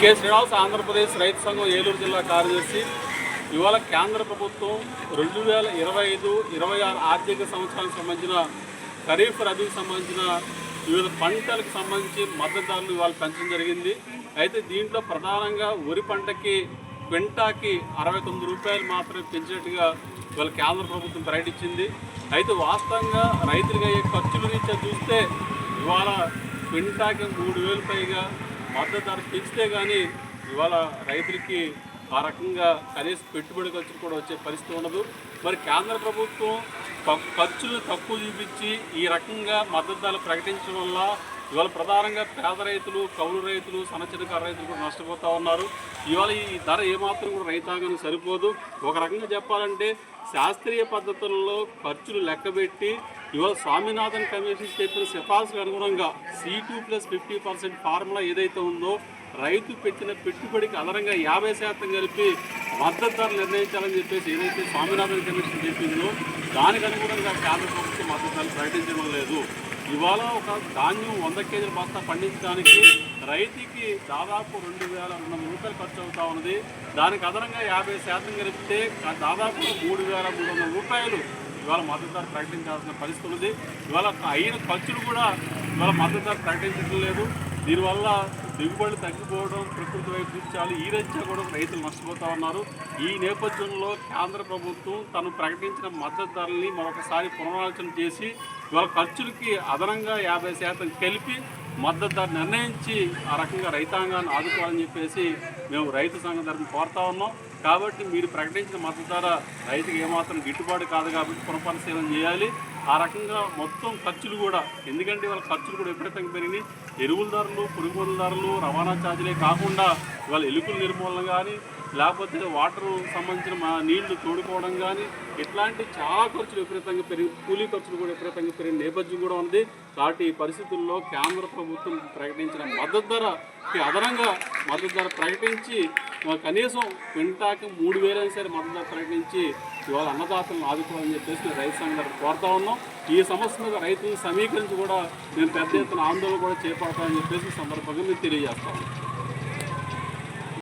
K Srinivas Andhra Pradesh రైతు సంఘం ఏలూరు జిల్లా కార్యదర్శి. ఇవాళ కేంద్ర ప్రభుత్వం రెండు వేల ఇరవై ఐదు ఇరవై ఆరు ఆర్థిక సంవత్సరానికి సంబంధించిన ఖరీఫ్ రబీకి సంబంధించిన వివిధ పంటలకు సంబంధించి మద్దతు ధరలు ఇవాళ పెంచడం జరిగింది. అయితే దీంట్లో ప్రధానంగా వరి పంటకి క్వింటాకి అరవై తొమ్మిది రూపాయలు మాత్రమే పెంచినట్టుగా ఇవాళ కేంద్ర ప్రభుత్వం ప్రకటించింది. అయితే వాస్తవంగా రైతులకు అయ్యే ఖర్చుల రీత్యా చూస్తే ఇవాళ క్వింటాకి మూడు వేలు పైగా మద్దతు ధర పెంచితే కానీ ఇవాళ రైతులకి ఆ రకంగా కనీస పెట్టుబడి ఖర్చులు కూడా వచ్చే పరిస్థితి ఉండదు. మరి కేంద్ర ప్రభుత్వం ఖర్చులు తక్కువ చూపించి ఈ రకంగా మద్దతు ధరలు ప్రకటించడం వల్ల ఇవాళ ప్రధానంగా పేద రైతులు కౌలు రైతులు సన్నచిన్నకారు రైతులు కూడా నష్టపోతూ ఉన్నారు. ఇవాళ ఈ ధర ఏమాత్రం కూడా రైతాంగానికి సరిపోదు. ఒక రకంగా చెప్పాలంటే శాస్త్రీయ పద్ధతుల్లో ఖర్చులు లెక్కబెట్టి ఇవాళ స్వామినాథన్ కమిషన్ చెప్పిన సిఫార్సులకు అనుగుణంగా C two plus fifty percent formula ఏదైతే ఉందో రైతు పెట్టిన పెట్టుబడికి అదనంగా యాభై శాతం కలిపి మద్దతు ధర నిర్ణయించాలని చెప్పేసి ఏదైతే స్వామినాథన్ కమిషన్ చెప్పిందో దానికి అనుగుణంగా కేంద్ర ప్రభుత్వం మద్దతు ధర ప్రకటించడం లేదు. ఇవాళ ఒక ధాన్యం వంద కేజీల బస్తా పండించడానికి రైతుకి దాదాపు రెండు వేల రెండు వందల రూపాయలు ఖర్చు అవుతా ఉన్నది. దానికి అదనంగా యాభై శాతం గెలిపితే దాదాపు మూడు వేల మూడు వందల రూపాయలు ఇవాళ మద్దతు ధర ప్రకటించాల్సిన పరిస్థితి ఉంది ఇవాళ అయిన ఖర్చులు కూడా ఇవాళ మద్దతు ధర ప్రకటించడం లేదు దీనివల్ల దిగుబడి తగ్గిపోవడం ప్రకృతి వైపు ఈ రీత్యా కూడా రైతులు నష్టపోతా ఉన్నారు. ఈ నేపథ్యంలో కేంద్ర ప్రభుత్వం తను ప్రకటించిన మద్దతు ధరల్ని మరొకసారి పునరాలోచన చేసి వాళ్ళ ఖర్చులకి అదనంగా యాభై శాతం కలిపి మద్దతు ధర నిర్ణయించి ఆ రకంగా రైతాంగాన్ని ఆదుకోవాలని చెప్పేసి మేము రైతు సంఘం తరఫున కోరుతా ఉన్నాం. కాబట్టి మీరు ప్రకటించిన మద్దతు ధర రైతుకి ఏమాత్రం గిట్టుబాటు కాదు కాబట్టి పునఃపరిశీలన చేయాలి. ఆ రకంగా మొత్తం ఖర్చులు కూడా ఎందుకంటే వాళ్ళ ఖర్చులు కూడా విపరీతంగా పెరిగినాయి. ఎరువుల ధరలు పురుగు ధరలు రవాణా ఛార్జీలే కాకుండా ఇవాళ ఎలుకల నిర్మూలన కానీ లేకపోతే వాటర్ సంబంధించిన మా నీళ్ళు తోడుకోవడం కానీ ఇట్లాంటి చాలా ఖర్చులు విపరీతంగా పెరిగి కూలీ ఖర్చులు కూడా విపరీతంగా పెరిగిన నేపథ్యం కూడా ఉంది. కాబట్టి ఈ పరిస్థితుల్లో కేంద్ర ప్రభుత్వం ప్రకటించిన మద్దతు ధరకి అదనంగా మద్దతు ధర ప్రకటించి కనీసం క్వింటాకి మూడు వేలైనా సరే మద్దతు ధర ప్రకటించి ఇవాళ అన్నదాతలను ఆదుకోవాలని చెప్పేసి రైతు సంఘం కోరుతా ఉన్నాం. ఈ సమస్య మీద రైతులను సమీకరించి కూడా మేము పెద్ద ఎత్తున ఆందోళన కూడా చేపడతామని చెప్పేసి సందర్భంగా మేము తెలియజేస్తాం